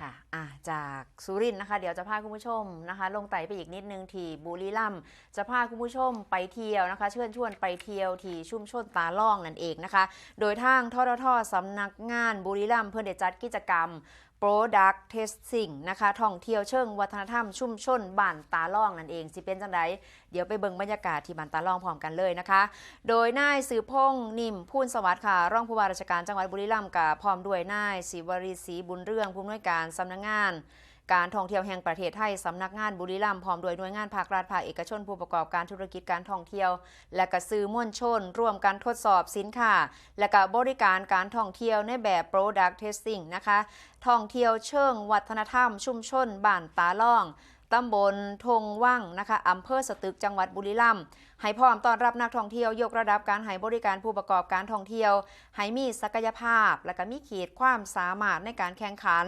ค่ะอะจากสุรินนะคะ เดี๋ยวจะพาคุณผู้ชมนะคะ ลงไต่ไปอีกนิดนึงที่บุรีรัมย์จะพาคุณผู้ชมไปเที่ยวนะคะ เชิญชวนไปเที่ยวที่ชุมชนตาล่องนั่นเองนะคะ โดยทางทททสำนักงานบุรีรัมย์เพื่อเดจัดกิจกรรม Product Testing นะคะ ท่องเที่ยวเชิงวัฒนธรรมชุมชนบ้านตาล่องนั่นเอง สิเป็นจังไดเดี๋ยวไปเบิ่งบรรยากาศที่บ้านตาล่องพร้อมกันเลยนะคะ โดยนายสืบพงษ์นิ่มพูนสวัสดิ์ค่ะ รองผู้ว่าราชการจังหวัดบุรีรัมย์กับพร้อมด้วยนายศิวรีศรีบุญเรื่องผู้อำนวยการสำนักงาน การท่องเที่ยวแห่งประเทศไทยสำนักงานบุรีรัมย์พร้อมด้วยหน่วยงานภาครัฐภาคเอกชนผู้ประกอบการธุรกิจการท่องเที่ยว และกระซื้อมวลชน ร่วมกันทดสอบสินค้า และก็บริการการท่องเที่ยวในแบบ Product Testing นะคะ ท่องเที่ยวเชิงวัฒนธรรมชุมชนบ้านตาล่อง ตำบลทงว่างนะคะอำเภอสตึกจังหวัดบุรีรัมย์ให้พร้อมต้อนรับนักท่องเที่ยวยกระดับการให้บริการผู้ประกอบการท่องเที่ยว ให้มีศักยภาพ และก็มีขีดความสามารถในการแข่งขัน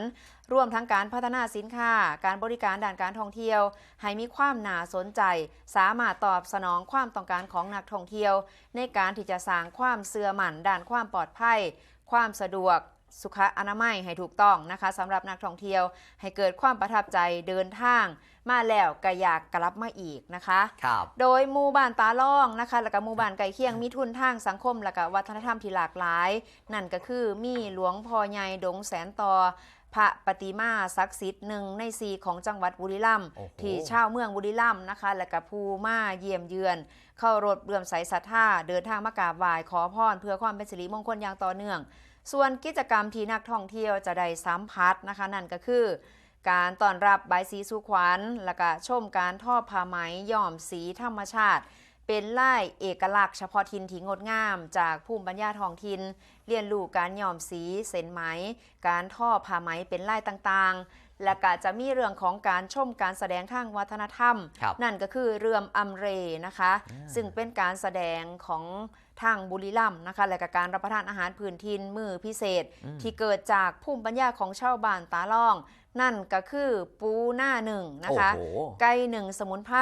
ร่วมทั้งการพัฒนาสินค้า การบริการด้านการท่องเที่ยว ให้มีความน่าสนใจ สามารถตอบสนองความต้องการของนักท่องเที่ยว ในการที่จะสร้างความเสื่อมั่นด้านความปลอดภัย ความสะดวก สุขอนามัยให้ถูกต้องนะคะสำหรับนักท่องเที่ยวให้เกิดความประทับใจเดินทาง มาแล้วก็อยากกลับมาอีกนะคะครับโดยหมู่บ้านตาล่องนะคะ แล้วก็หมู่บ้านไก่เคียงมีทุนทางสังคม และก็วัฒนธรรมที่หลากหลาย นั่นก็คือมีหลวงพ่อใหญ่ดงแสนต่อ พระปฏิมาศักดิ์สิทธิ์หนึ่งในสีของจังหวัดบุรีรัมย์โอ้โหที่ชาวเมืองบุรีรัมย์นะคะ และก็ภูมาเยี่ยมเยือน เข้ารถเรื่อมใสศรัทธาเดินทางมากราบไหว้ขอพรเพื่อความเป็นสิริมงคลอย่างต่อเนื่อง ส่วนกิจกรรมที่นักท่องเที่ยวจะได้สัมผัสนะคะ นั่นก็คือ การต้อนรับใบายสีสุขวัญและก็ชมการทอผ้าไหมย้อมสีธรรมชาติ เป็นลายเอกลักษณ์เฉพาะถิ่นที่งดงาม จากภูมิปัญญาท้องถิ่นเรียนรู้การย้อมสีเส้นไหม การทอผ้าไหมเป็นลายต่างๆ และก็จะมีเรื่องของการชมการแสดงทางวัฒนธรรมครับนั่นก็คือเรือมอัมเรนะคะอ่าซึ่งเป็นการแสดงของทางบุรีรัมย์นะคะและก็การรับประทานอาหารพื้นถิ่นมือพิเศษอืมที่เกิดจากภูมิปัญญาของชาวบ้านตาล่อง นั่นก็คือปูหน้าหนึ่งนะคะโอ้โหไก่หนึ่งสมุนไพร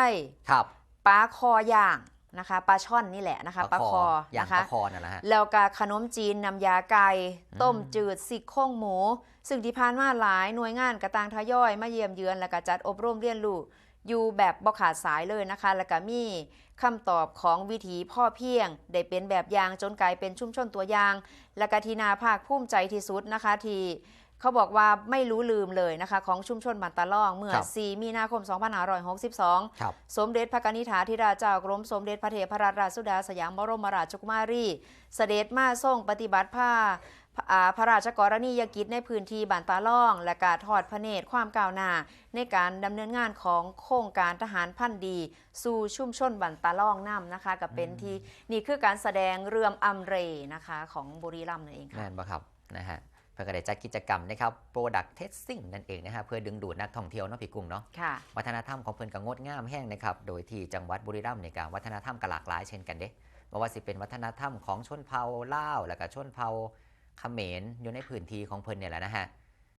ครับ ปลาคอย่างนะคะปลาช่อนนี่แหละนะคะปลาคออย่างนะปคะลาคอนั่นแหละฮะแล้วก็ขนมจีนน้ำยาไก่อืมต้มจืดสิกโครงหมู ซึ่งที่ผ่านมาหลายหน่วยงานกระตังทยอย มาเยี่ยมเยือนและก็จัดอบรมเรียนรู้อยู่แบบบ่ขาดสายเลยนะคะ แล้วก็มีคำตอบของวิถีพ่อเพียง ได้เป็นแบบอย่างจนกลายเป็นชุมชนตัวอย่าง และก็ทีนาภาคภูมิใจที่สุดนะคะที่ เขาบอกว่าไม่รู้ลืมเลยนะคะ ของชุมชนบันตาล่องเมื่อครับ4มีนาคม 2562ครับสมเด็จพระกนิษฐาธิราชเจ้ากรมสมเด็จพระเทพรัตนราชสุดาสยามบรมราชกุมารีเสด็จมาทรงปฏิบัติผ้าอ่าพระราชกรณียกิจในพื้นที่บ้านตาล่อง และการทอดพระเนตรความก้าวหน้า ในการดำเนินงานของโครงการทหารพันธุ์ดี สู่ชุมชนบ้านตาล่องน้ำนะคะกับเป็นที่นี่คือการแสดงเรือมอัมเรนะคะของบุรีรัมย์นั่นเองค่ะแม่นบ่ครับนะฮะ เพื่อก็ได้จัดกิจกรรมนะครับ Product Testing นั่นเองนะฮะเพื่อดึงดูดนักท่องเที่ยวเนาะพี่กุ้งเนาะค่ะ วัฒนธรรมของเพิ่นก็งดงามแห้งนะครับโดยที่จังหวัดบุรีรัมย์ในการวัฒนธรรมก็หลากหลายเช่นกันเด้บ่ว่าสิเป็นวัฒนธรรมของชนเผ่าลาวแล้วก็ชนเผ่าเขมรอยู่ในพื้นที่ของเพิ่นเนี่ยแหละนะฮะ